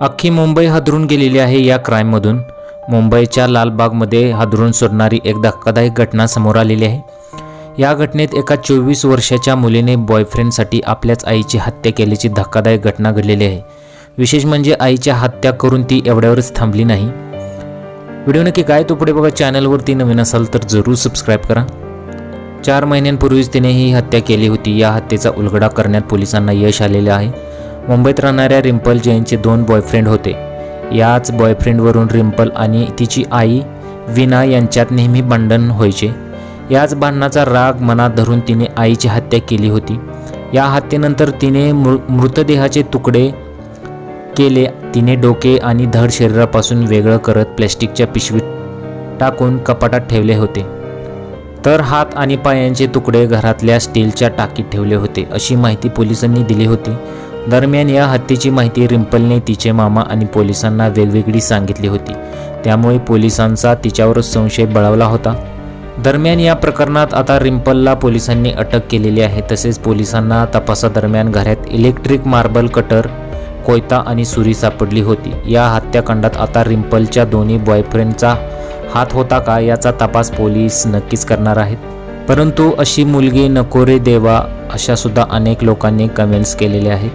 अख्खी मुंबई हादरून गेलेली आहे या क्राईममधून. मुंबईच्या लालबागमध्ये हादरून सोडणारी एक धक्कादायक घटना समोर आलेली आहे. या घटनेत एका चोवीस वर्षाच्या मुलीने बॉयफ्रेंडसाठी आपल्याच आईची हत्या केल्याची धक्कादायक घटना घडलेली आहे. विशेष म्हणजे आईच्या हत्या करून ती एवढ्यावरच थांबली नाही. व्हिडिओ नक्की काय तो पुढे बघा. चॅनलवरती नवीन असाल तर जरूर सबस्क्राईब करा. चार महिन्यांपूर्वीच तिने ही हत्या केली होती. या हत्येचा उलगडा करण्यात पोलिसांना यश आलेले आहे. मुंबईत राहणाऱ्या रिम्पल जैनचे दोन बॉयफ्रेंड होते. याच बॉयफ्रेंडवरून रिम्पल आणि तिची आई विना यांच्यात नेहमी भांडण व्हायचे. याच भांडणाचा राग मनात धरून तिने आईची हत्या केली होती. या हत्येनंतर तिने मृ मृतदेहाचे तुकडे केले. तिने डोके आणि धड शरीरापासून वेगळं करत प्लॅस्टिकच्या पिशवीत टाकून कपाटात ठेवले होते. तर हात आणि पायांचे तुकडे घरातल्या स्टीलच्या टाकीत ठेवले होते अशी माहिती पोलिसांनी दिली होती. दरम्यान या हत्येची माहिती रिम्पलने तिचे मामा आणि पोलिसांना वेगवेगळी सांगितली होती. त्यामुळे पोलिसांचा तिच्यावरच संशय बळावला होता. दरम्यान या प्रकरणात आता रिम्पलला पोलिसांनी अटक केलेली आहे. तसेच पोलिसांना तपासादरम्यान घरात इलेक्ट्रिक मार्बल कटर कोयता आणि सुरी सापडली होती. या हत्याकांडात आता रिम्पलच्या दोन्ही बॉयफ्रेंडचा हात होता का याचा तपास पोलीस नक्कीच करणार आहेत. परंतु अशी मुलगी नकोरे देवा अशा सुद्धा अनेक लोकांनी कमेंट्स केलेल्या आहेत.